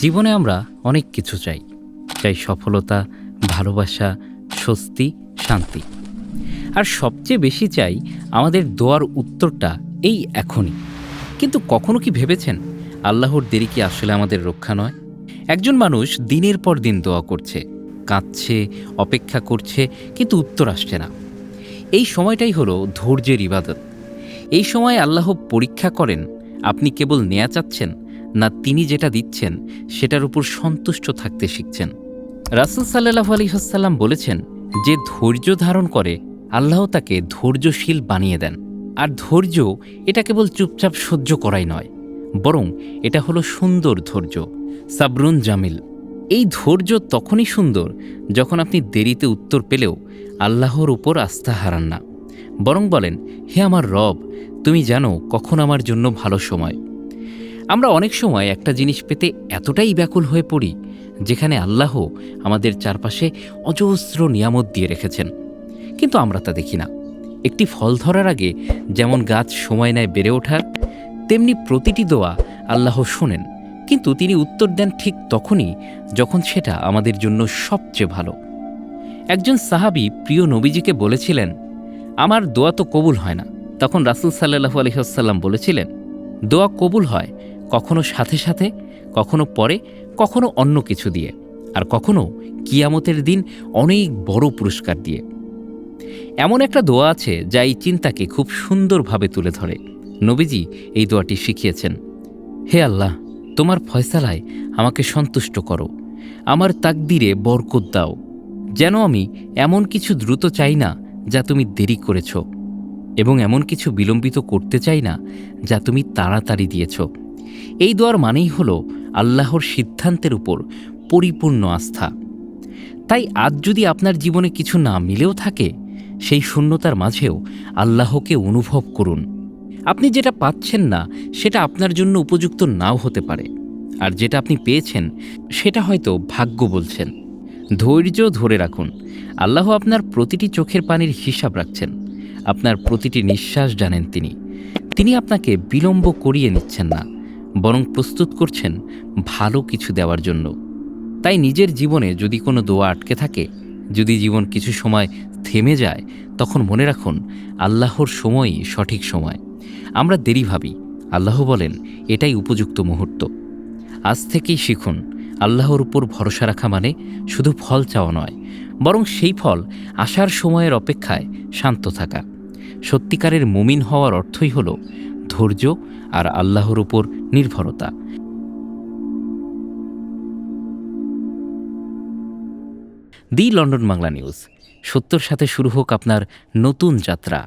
জীবনে আমরা অনেক কিছু চাই। চাই সফলতা, ভালোবাসা, স্বস্তি, শান্তি। আর সবচেয়ে বেশি চাই আমাদের দোয়ার উত্তরটা এই এখনই। কিন্তু কখনো কি ভেবেছেন আল্লাহর দেরি কি আসলে আমাদের রক্ষা নয়? একজন মানুষ দিনের পর দিন দোয়া করছে, কাঁদছে, অপেক্ষা করছে, কিন্তু উত্তর আসছে না। এই সময়টাই হলো ধৈর্যের ইবাদত। এই সময় আল্লাহ পরীক্ষা করেন, আপনি কেবল নেয়া চাচ্ছেন না তিনি যেটা দিচ্ছেন, সেটার উপর সন্তুষ্ট থাকতে শিখছেন। রাসুল সাল্লাহ আলী হাসাল্লাম বলেছেন, যে ধৈর্য ধারণ করে, আল্লাহ তাকে ধৈর্যশীল বানিয়ে দেন। আর ধৈর্য, এটা কেবল চুপচাপ সহ্য করাই নয়, বরং এটা হলো সুন্দর ধৈর্য। সাবরুন জামিল, এই ধৈর্য তখনই সুন্দর যখন আপনি দেরিতে উত্তর পেলেও আল্লাহর উপর আস্থা হারান না। বরং বলেন, হে আমার রব, তুমি জানো কখন আমার জন্য ভালো সময়। আমরা অনেক সময় একটা জিনিস পেতে এতটাই ব্যাকুল হয়ে পড়ি, যেখানে আল্লাহ আমাদের চারপাশে অজস্র নিয়ামত দিয়ে রেখেছেন। কিন্তু আমরা তা দেখি না। একটি ফল ধরার আগে যেমন গাছ সময় নেয় বেড়ে ওঠার, তেমনি প্রতিটি দোয়া আল্লাহ শোনেন। কিন্তু তিনি উত্তর দেন ঠিক তখনই যখন সেটা আমাদের জন্য সবচেয়ে ভালো। একজন সাহাবি প্রিয় নবীজিকে বলেছিলেন, আমার দোয়া তো কবুল হয় না। তখন রাসুল সাল্লাহু আলহিহাসাল্লাম বলেছিলেন, দোয়া কবুল হয় কখনো সাথে সাথে, কখনো পরে, কখনো অন্য কিছু দিয়ে, আর কখনো কিয়ামতের দিন অনেক বড় পুরস্কার দিয়ে। এমন একটা দোয়া আছে যা এই চিন্তাকে খুব সুন্দরভাবে তুলে ধরে। নবীজি এই দোয়াটি শিখিয়েছেন, হে আল্লাহ, তোমার ফয়সালায় আমাকে সন্তুষ্ট করো, আমার তাকদিরে বরকত দাও। যেন আমি এমন কিছু দ্রুত চাই না যা তুমি দেরি করেছ, এবং এমন কিছু বিলম্বিত করতে চাই না যা তুমি তাড়াতাড়ি দিয়েছ। এই দোয়ার মানেই হল আল্লাহর সিদ্ধান্তের উপর পরিপূর্ণ আস্থা। তাই আজ যদি আপনার জীবনে কিছু না মিলেও থাকে, সেই শূন্যতার মাঝেও আল্লাহকে অনুভব করুন। আপনি যেটা পাচ্ছেন না, সেটা আপনার জন্য উপযুক্ত নাও হতে পারে। আর যেটা আপনি পেয়েছেন, সেটা হয়তো ভাগ্য বলছেন। ধৈর্য ধরে রাখুন। আল্লাহ আপনার প্রতিটি চোখের পানির হিসাব রাখছেন। আপনার প্রতিটি নিঃশ্বাস জানেন তিনি। তিনি আপনাকে বিলম্ব করিয়ে নিচ্ছেন না। বরং প্রস্তুত করছেন ভালো কিছু দেওয়ার জন্য। তাই নিজের জীবনে যদি কোনো দোয়া আটকে থাকে, যদি জীবন কিছু সময় থেমে যায়, তখন মনে রাখুন, আল্লাহর সময়ই সঠিক সময়। আমরা দেরি ভাবি। আল্লাহ বলেন, এটাই উপযুক্ত মুহূর্ত। আজ থেকেই শিখুন, আল্লাহর উপর ভরসা রাখা মানে শুধু ফল চাওয়া নয়, বরং সেই ফল আসার সময়ের অপেক্ষায় শান্ত থাকা। সত্যিকারের মুমিন হওয়ার অর্থই হল ধৈর্য আর আল্লাহর উপর নির্ভরতা। The London Bangla news. সত্যর সাথে শুরু হোক আপনার নতুন যাত্রা।